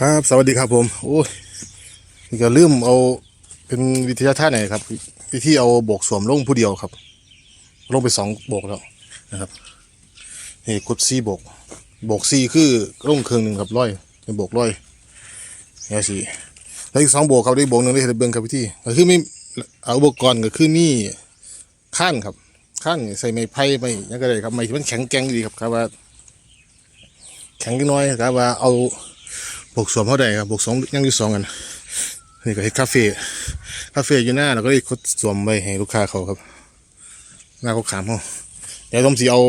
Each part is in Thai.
ครับสวัสดีครับผมโอ้ยนี่ก็ลืมเอาเป็นวิทยาท่าไหนครับวิธีเอาโบกสวมลงผู้เดียวครับ ลงไปสองโบกแล้วนะครับนี่กดซีโบกโบกซีคือลงเครื่องหนึ่งครับร้อยเป็นโบกร้อยนี่สิแล้วอีกสองโบกครับได้โบกหนึ่งได้เห็นเบิ้งครับวิธีก็คือไม่เอาอุปกรณ์ก็คือมีข้านครับข้านใส่ไม้ไผ่ไม้ยังก็ได้ครับไม้มันแข็งแกร่งดีครับครับว่าแข็งจักหน้อยครับว่าเอา บวกสวมเท่าใดครับบวกสองยังอยู่สองกันนี่ก็เฮ็ดคาเฟ่คาเฟ่อยู่หน้าเราก็เลยคดสวมไว้ให้ลูกค้าเขาครับ หน้าเขาขามเขาเดี๋ยวต้องสิเอา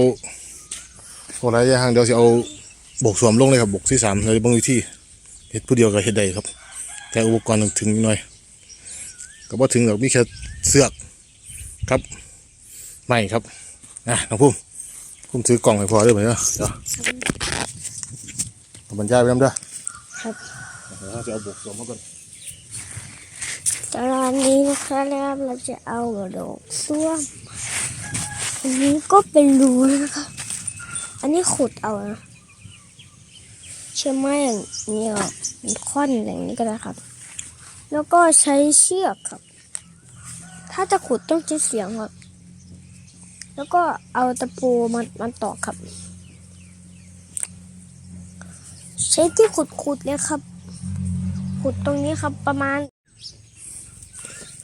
โอ้ไรอย่างเดี๋ยวสิเอาบวกสวมลงเลยครับบวกที่สามเลยบางวิธีเฮ็ดผู้เดียวก็เฮ็ดได้ครับ แต่อุปกรณ์ต้องถึงหน่อยก็บ่ถึงหรอกมีแค่เสือกครับไม่ครับนะน้องพุ่มพุ่มซื้อกล่องให้พอเด้อเหมือนเด้อเดี๋ยวเอาบรรยายไปน้ำเด้อ ครับเดี๋ยวเราจะเอาบวกสวมเขาก่อนตอนนี้นะครับเราจะเอาดอกส้วมอันนี้ก็เป็นรูนะครับอันนี้ขุดเอานะใช่ไหมอย่างนี้อะมันค่อนอย่างนี้ก็ได้ครับ แล้วก็ใช้เชือกครับ ถ้าจะขุดต้องใช้เสียงครับ แล้วก็เอาตะปูมันมันตอกครับ ใช้ที่ขุดขุดๆเนี่ยครับ ขุดตรงนี้ครับประมาณ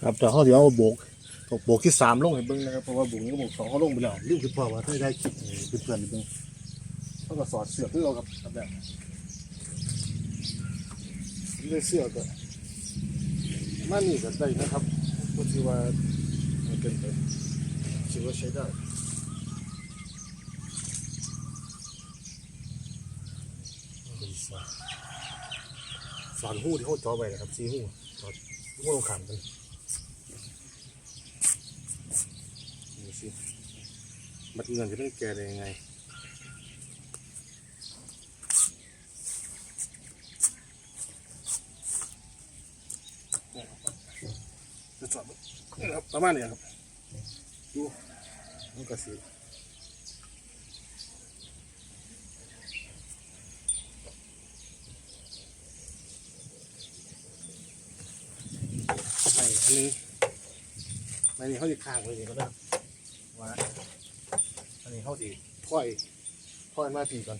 ครับแต่เขาเดี๋ยวเอาโบกโบกที่สามลงให้เบิ้งนะครับเพราะว่าโบกนี้โบกสองเขาลงไปแล้วลืมคือพอว่าถ้าได้คลิปเพื่อนๆไปเบิ้งเขาก็สอดเสือกเพื่เอากับกับแบบนี่ได้เสือกก็มานี่ก็ได้นะครับก็ถือว่าเกินไปถือว่าใช้ได้ สอนหู้ที่เขาจ่อไปนะครับซีหู้สอนหู้ลงขามกันดูสิบัตรเงินจะเป็นแกได้ยังไงจะจอดนี่ครับประมาณนี้ครับดูมันก็สิ อันนี้ไม่นี่เขาจะค้างไว้นี่ก็ได้ว่าอันนี้เขาดีพ่อยพ่อยมาปีก่อน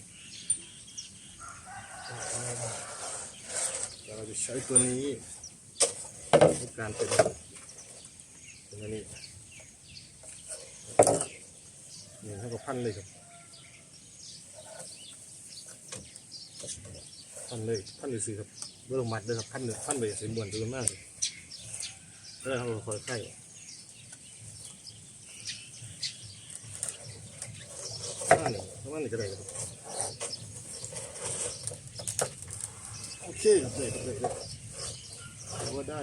เราจะใช้ตัวนี้ในการเป็นเป็นอันนี้เนี่ยให้กับพันเลยครับพันเลยพันเลยสิครับเบื้องมัดเลยครับพันเลยพันเลยสีมวนตัวมากเลย แล้วเราคอยไข่ประมาณนี้ประมาณนี้ก็ได้ครับโอเคครับได้ครับได้ครับถือว่าได้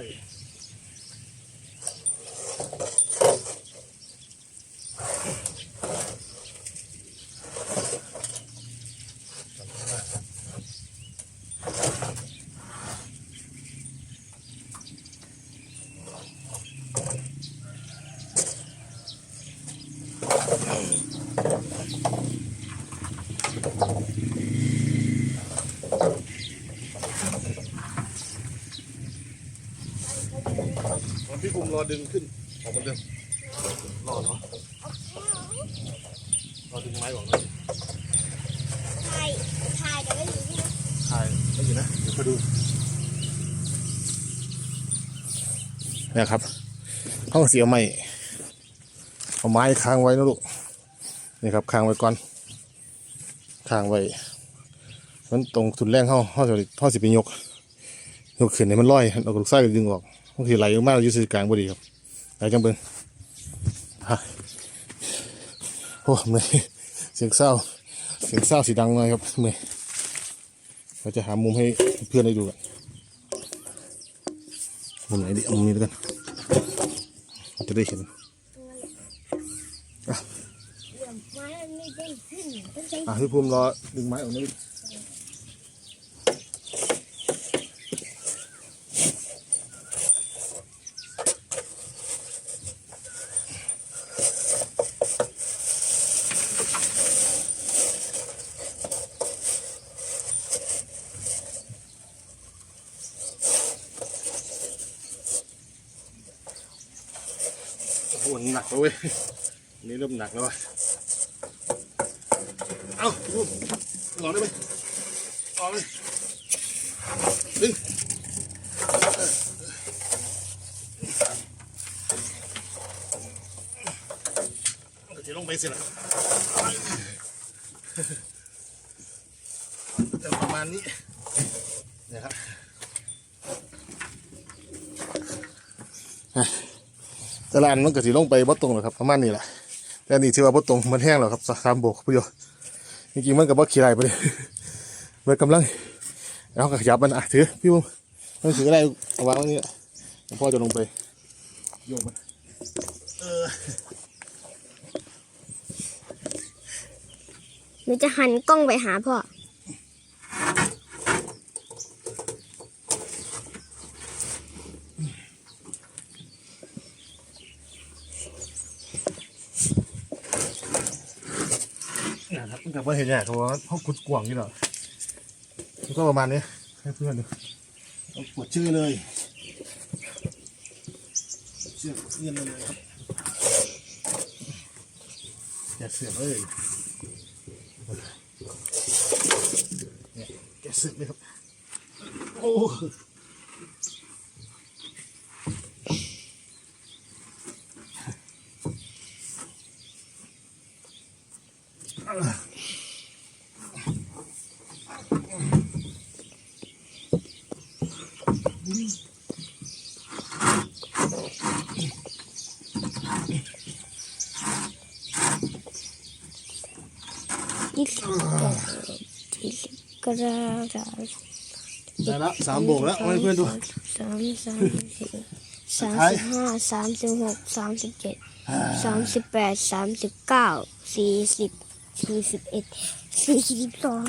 พี่ภูมิรอดึงขึ้นออกมาเดิมรอเนาะรอดึงไม้ก่อนนะถ่ายถ่ายแต่ไม่อยู่ที่ถ่ายไม่อยู่นะเดี๋ยวไปดูเนี่ยครับห้องเสียไม้เอาไม้ค้างไว้นะลูกนี่ครับค้างไว้ก่อนค้างไว้มันตรงทุนแรงเข้าเข้าสิเข้าสิไปยกยกขึ้นให้มันลอยเราก็ลูกไส้ก็ดึงออก บางทีไหลออกมาเราอยู่สื่อกลางพอดีครับไหลจังเบิ้งฮะโอ้เมื่อยเสียงเศร้าเสียงเศร้าสีดังหน่อยครับเมื่อยเราจะหามุมให้เพื่อนได้ดูกันมุมไหนดีเอามุมนี้แล้วกันจะได้เห็นเหลี่ยมไม้มันไม่ได้ขึ้นต้องใช้อะพี่ภูมิรอดึงไม้ออกมาดิอ้หนักแล้วเว้ยนี่เริ่มหนักแล้วเอ้าลูกลองได้ไหมลองเลยดึงเดี๋ยวจะลงไปสิล่ะจะประมาณนี้เนี่ยครับ แต่ ละอันมันก็สิลงไปบ่ตรงหรอกครับประมาณนี้แหละแต่นี่ถือว่าบ่ตรงมันแห้งแล้วครับสามโบกพี่โยจริงๆมันก็บ่ขี้ไรไปเลยเมื่อกำลังแล้วก็ขยับมันอะถือพี่บุ้มมันถืออะไรเอาวางไว้นี่พ่อจะลงไปโยกมันเออหนูจะหันกล้องไปหาพ่อ นะครับมันกับว่าเห็นเนี่ยเขาบอกว่าห้องกุดกวางนี่เหรอมันก็ประมาณนี้ให้เพื่อนดูเอากดชื่อเลยชื่อเงียนเลยครับอย่าเสือกเลยเนี่ยแกะเสือกเลยครับโอ้ ยี่สิบยี่สิบ กระดาษได้ละสามโบกแล้วเอาให้เพื่อนดู สามสามสี่สามสิบห้าสามสิบหกสามสิบเจ็ดสามสิบแปดสามสิบเก้าสี่สิบสี่สิบเอ็ดสี่สิบสอง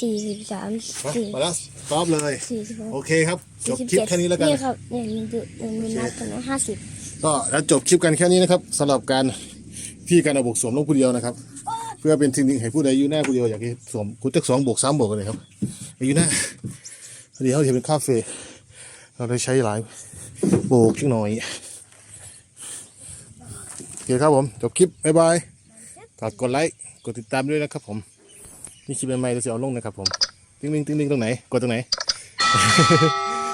สี่สิบสามสี่มาแล้วสต็อปเลย สี่สิบหกโอเคครับจสี่บสิบคลิปเจ็ดแค่นี้แล้วกัน นี่ครับเนี่ยมันดูมันนับกันนะห้าสิบก็แล้วจบคลิปกันแค่นี้นะครับสำหรับการที่การเอาบวกสวมลงผู้เดียวนะครับ เพื่อเป็นสิ่งหนึ่งให้ผู้ใดอยู่หน้าผู้เดียวอยากให้สวมคุณจักสองบวกสามบวกกันเลยครับอยู่หน้าเดี๋ยวเดี๋ยวเป็นคาเฟ่เราได้ใช้หลายโบกชิงหน่อยโอเคครับผมจบคลิปบ๊ายบายฝากกดไลค์กดติดตามด้วยนะครับผม นี่คลิปใหม่ๆเราจะเอาลงนะครับผมติ้งติ้งติ้งติ้งตรงไหนกดตรงไหน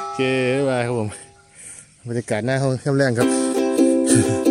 โอเคบายบายครับผมบรรยากาศหน้าห้องแคมแรงครับ